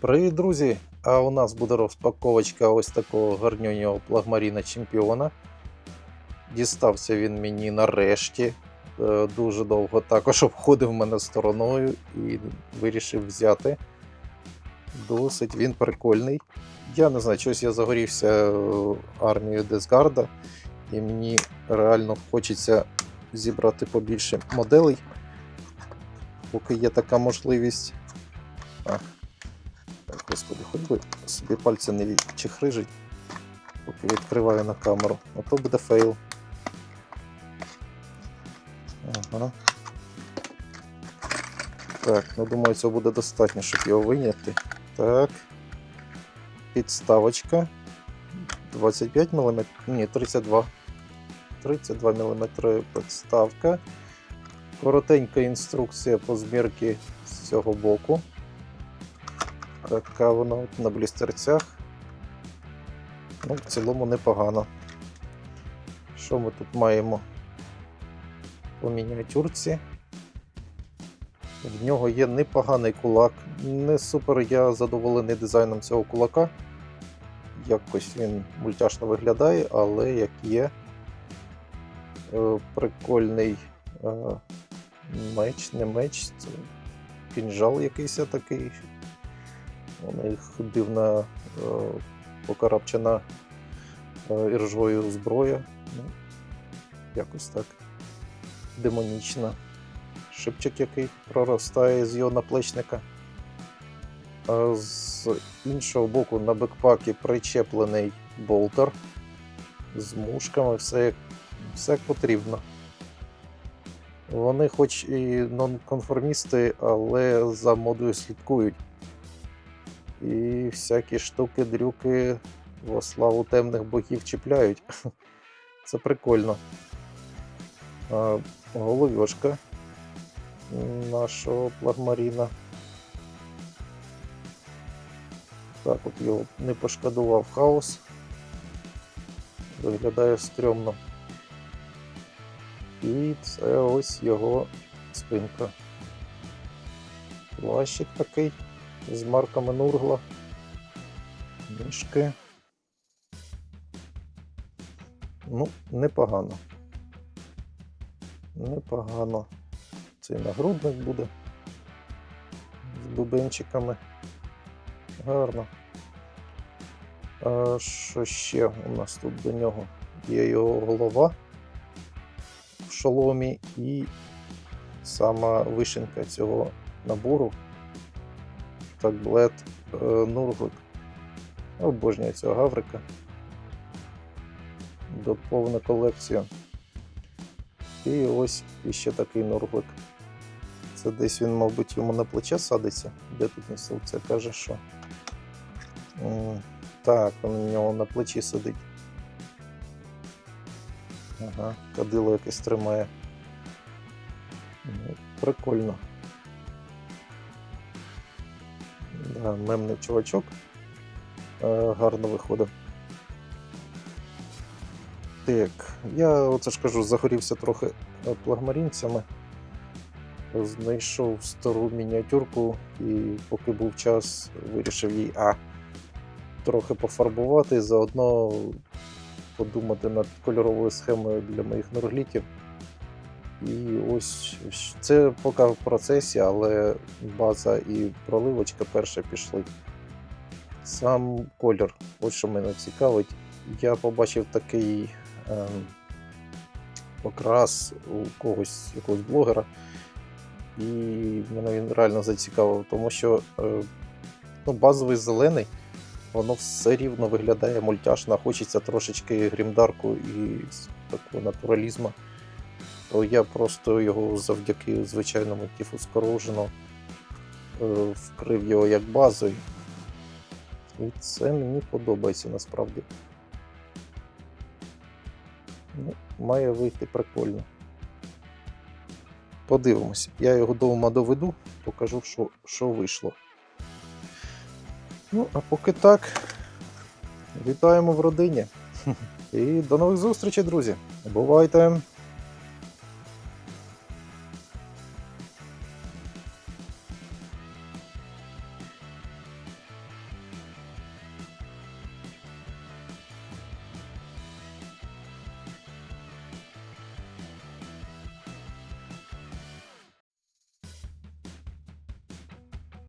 Привіт, друзі! А у нас буде розпаковочка ось такого гарнюнього плагмаріна чемпіона. Дістався він мені нарешті. Е, Дуже довго також обходив мене стороною і вирішив взяти. Досить він прикольний. Я не знаю, щось я загорівся е, армією Десгарда, і мені реально хочеться зібрати побільше моделей, поки є така можливість. Господи, хоч би собі пальці не відчехрижить, поки відкриваю на камеру. А то буде фейл. Ага. Так, ну думаю, цього буде достатньо, щоб його виняти. Так. Підставочка. 25 мм. Ні, 32. 32 мм підставка. Коротенька інструкція по збірці з цього боку. Така вона на блістерцях. Ну, в цілому непогано. Що ми тут маємо по мініатюрці? В нього є непоганий кулак. Не супер я задоволений дизайном цього кулака. Якось він мультяшно виглядає, але як є е, прикольний е, меч, не меч, це кінжал якийсь такий. У них дивна е, покарабчена е, іржою зброя. Ну, якось так. Демонічна. Шипчик, який проростає з його наплечника. А з іншого боку на бекпакі причеплений болтер з мушками, все як, все як потрібно. Вони хоч і нонконформісти, але за модою слідкують. І всякі штуки, дрюки во славу темних богів чіпляють. Це прикольно. А, нашого плагмаріна. Так, от його не пошкодував хаос. Виглядає стрьомно. І це ось його спинка. Плащик такий з марками Нургла. Мішки. Ну, непогано. Непогано. Цей нагрудник буде. З бубенчиками. Гарно. А що ще у нас тут до нього? Є його голова в шоломі і сама вишенька цього набору. Таблет е, Нурглик. Обожнюю цього гаврика. Доповна колекцію. І ось іще такий Нурглик. Це десь він, мабуть, йому на плече садиться. Де тут інструкція каже, що. Так, він у нього на плечі сидить. Ага, кадило якесь тримає. Ну, Прикольно. Мемний чувачок. Е, гарно виходить. Так, я оце ж кажу, загорівся трохи е, плагмарінцями. Знайшов стару мініатюрку і поки був час, вирішив її а, трохи пофарбувати, заодно подумати над кольоровою схемою для моїх нурглітів. І ось це поки в процесі, але база і проливочка перша пішли. Сам колір, ось що мене цікавить. Я побачив такий ем, окрас у когось, якогось блогера, і мене він реально зацікавив, тому що е, ну, базовий зелений, воно все рівно виглядає мультяшно, хочеться трошечки грімдарку і такого натуралізму. То я просто його завдяки звичайному тіфу скорожено е, вкрив його як базою. І це мені подобається насправді. Ну, має вийти прикольно. Подивимося. Я його дома доведу, покажу, що, що вийшло. Ну, а поки так, вітаємо в родині. І до нових зустрічей, друзі. Бувайте!